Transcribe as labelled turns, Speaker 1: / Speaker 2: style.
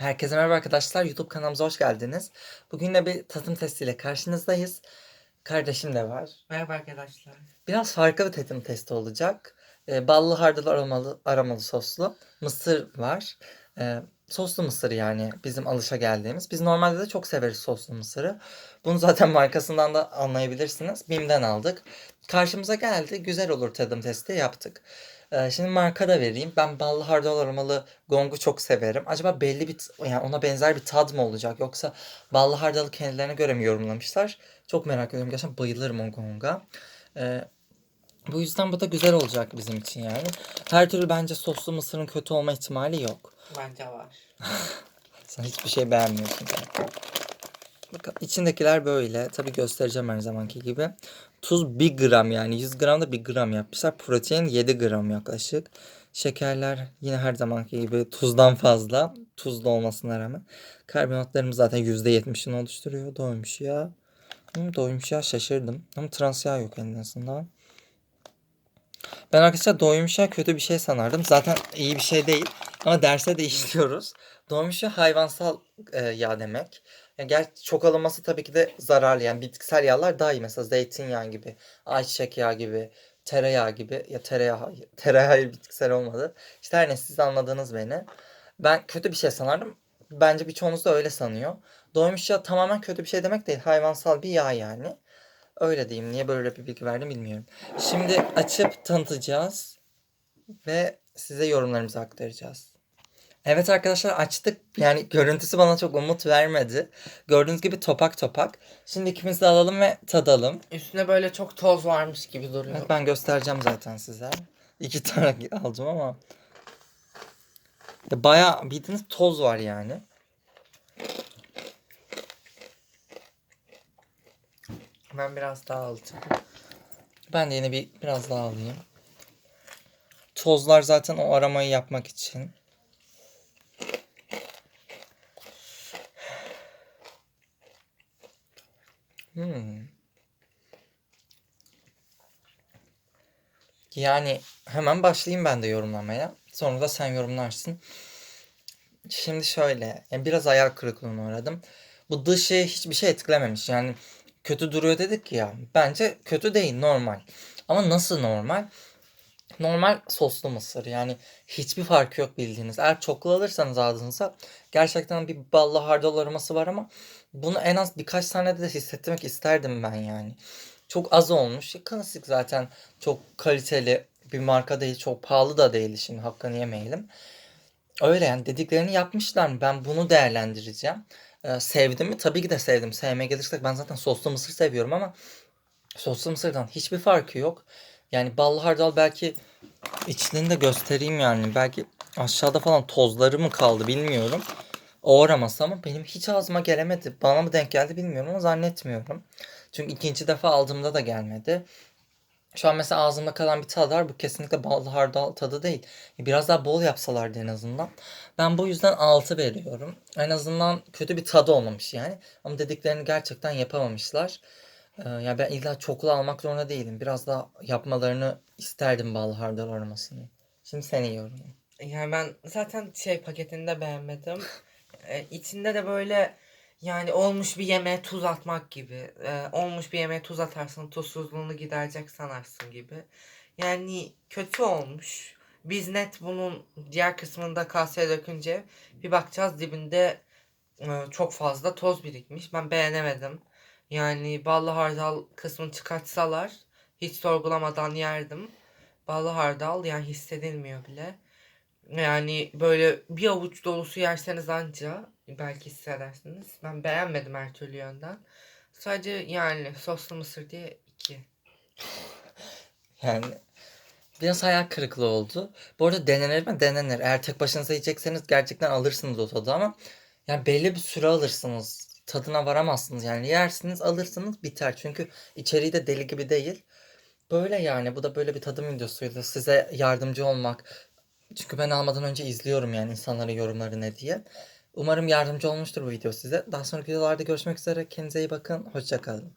Speaker 1: Herkese merhaba arkadaşlar. YouTube kanalımıza hoş geldiniz. Bugün de bir tadım testiyle karşınızdayız. Kardeşim de var.
Speaker 2: Merhaba arkadaşlar.
Speaker 1: Biraz farklı bir tadım testi olacak. Ee, ballı hardal aromalı, aromalı soslu mısır var. Ee, soslu mısır yani bizim alışa geldiğimiz. Biz normalde de çok severiz soslu mısırı. Bunu zaten markasından da anlayabilirsiniz. Bim'den aldık. Karşımıza geldi. Güzel olur tadım testi yaptık. Ee, şimdi marka da vereyim. Ben ballı hardal aromalı gongu çok severim. Acaba belli bir yani ona benzer bir tad mı olacak yoksa ballı hardalı kendilerine göre mi yorumlamışlar? Çok merak ediyorum. Gerçekten bayılırım o gonga. Ee, bu yüzden bu da güzel olacak bizim için yani. Her türlü bence soslu mısırın kötü olma ihtimali yok.
Speaker 2: Bence var.
Speaker 1: Sen hiçbir şey beğenmiyorsun zaten. Bakın içindekiler böyle. Tabii göstereceğim her zamanki gibi. Tuz 1 gram yani 100 gram da 1 gram yapmışlar. Protein 7 gram yaklaşık. Şekerler yine her zamanki gibi tuzdan fazla. Tuzlu olmasına rağmen. Karbonatlarımız zaten %70'ini oluşturuyor. Doymuş ya. Hı, doymuş ya şaşırdım. Ama trans yağ yok en azından. Ben arkadaşlar doymuş yağ kötü bir şey sanardım. Zaten iyi bir şey değil. Ama derse de işliyoruz. Doymuş yağ hayvansal e, yağ demek. Yani gerçi çok alınması tabii ki de zararlı. Yani bitkisel yağlar daha iyi. Mesela zeytinyağı gibi, ayçiçek yağı gibi, tereyağı gibi. Ya tereyağı, tereyağı bitkisel olmadı. İşte her neyse siz anladınız beni. Ben kötü bir şey sanardım. Bence birçoğunuz da öyle sanıyor. Doymuş yağ tamamen kötü bir şey demek değil. Hayvansal bir yağ yani. Öyle diyeyim. Niye böyle bir bilgi verdim bilmiyorum. Şimdi açıp tanıtacağız ve size yorumlarımızı aktaracağız. Evet arkadaşlar açtık. Yani görüntüsü bana çok umut vermedi. Gördüğünüz gibi topak topak. Şimdi ikimiz de alalım ve tadalım.
Speaker 2: Üstüne böyle çok toz varmış gibi duruyor.
Speaker 1: Evet, ben göstereceğim zaten size. İki tane aldım ama. Ya Bayağı bildiğiniz toz var yani.
Speaker 2: Ben biraz daha alacağım.
Speaker 1: Ben de yine bir biraz daha alayım. Tozlar zaten o aramayı yapmak için. Hmm. Yani hemen başlayayım ben de yorumlamaya. Sonra da sen yorumlarsın. Şimdi şöyle, yani biraz hayal kırıklığına uğradım. Bu dışı hiçbir şey etkilememiş. Yani kötü duruyor dedik ya. Bence kötü değil, normal. Ama nasıl normal? Normal soslu mısır. Yani hiçbir farkı yok bildiğiniz. Eğer çoklu alırsanız ağzınıza gerçekten bir ballı hardal aroması var ama bunu en az birkaç tane de hissetmek isterdim ben yani. Çok az olmuş. Klasik zaten çok kaliteli bir marka değil. Çok pahalı da değil şimdi hakkını yemeyelim. Öyle yani dediklerini yapmışlar mı? Ben bunu değerlendireceğim. Ee, sevdim mi? Tabii ki de sevdim. Sevmeye gelirsek ben zaten soslu mısır seviyorum ama soslu mısırdan hiçbir farkı yok. Yani ballı hardal belki içliğini de göstereyim yani. Belki aşağıda falan tozları mı kaldı bilmiyorum. O araması ama benim hiç ağzıma gelemedi. Bana mı denk geldi bilmiyorum ama zannetmiyorum. Çünkü ikinci defa aldığımda da gelmedi. Şu an mesela ağzımda kalan bir tad var. Bu kesinlikle ballı hardal tadı değil. Biraz daha bol yapsalardı en azından. Ben bu yüzden 6 veriyorum. En azından kötü bir tadı olmamış yani. Ama dediklerini gerçekten yapamamışlar. Ee, ya ben illa çoklu almak zorunda değilim. Biraz daha yapmalarını isterdim ballı hardal aromasını. Şimdi seni yorum.
Speaker 2: Yani ben zaten şey paketini de beğenmedim. Ee, içinde de böyle yani olmuş bir yemeğe tuz atmak gibi. Ee, olmuş bir yemeğe tuz atarsın tuzsuzluğunu giderecek sanarsın gibi. Yani kötü olmuş. Biz net bunun diğer kısmında kaseye dökünce bir bakacağız dibinde e, çok fazla toz birikmiş. Ben beğenemedim. Yani ballı hardal kısmını çıkartsalar hiç sorgulamadan yerdim. Ballı hardal yani hissedilmiyor bile. Yani böyle bir avuç dolusu yerseniz anca belki hissedersiniz. Ben beğenmedim her türlü yönden. Sadece yani soslu mısır diye iki.
Speaker 1: Yani biraz hayal kırıklığı oldu. Bu arada denenir mi? Denenir. Eğer tek başınıza yiyecekseniz gerçekten alırsınız o tadı ama yani belli bir süre alırsınız. Tadına varamazsınız. Yani yersiniz alırsınız biter. Çünkü içeriği de deli gibi değil. Böyle yani bu da böyle bir tadım videosuydu. Size yardımcı olmak. Çünkü ben almadan önce izliyorum yani insanların yorumları ne diye. Umarım yardımcı olmuştur bu video size. Daha sonraki videolarda görüşmek üzere. Kendinize iyi bakın. Hoşçakalın.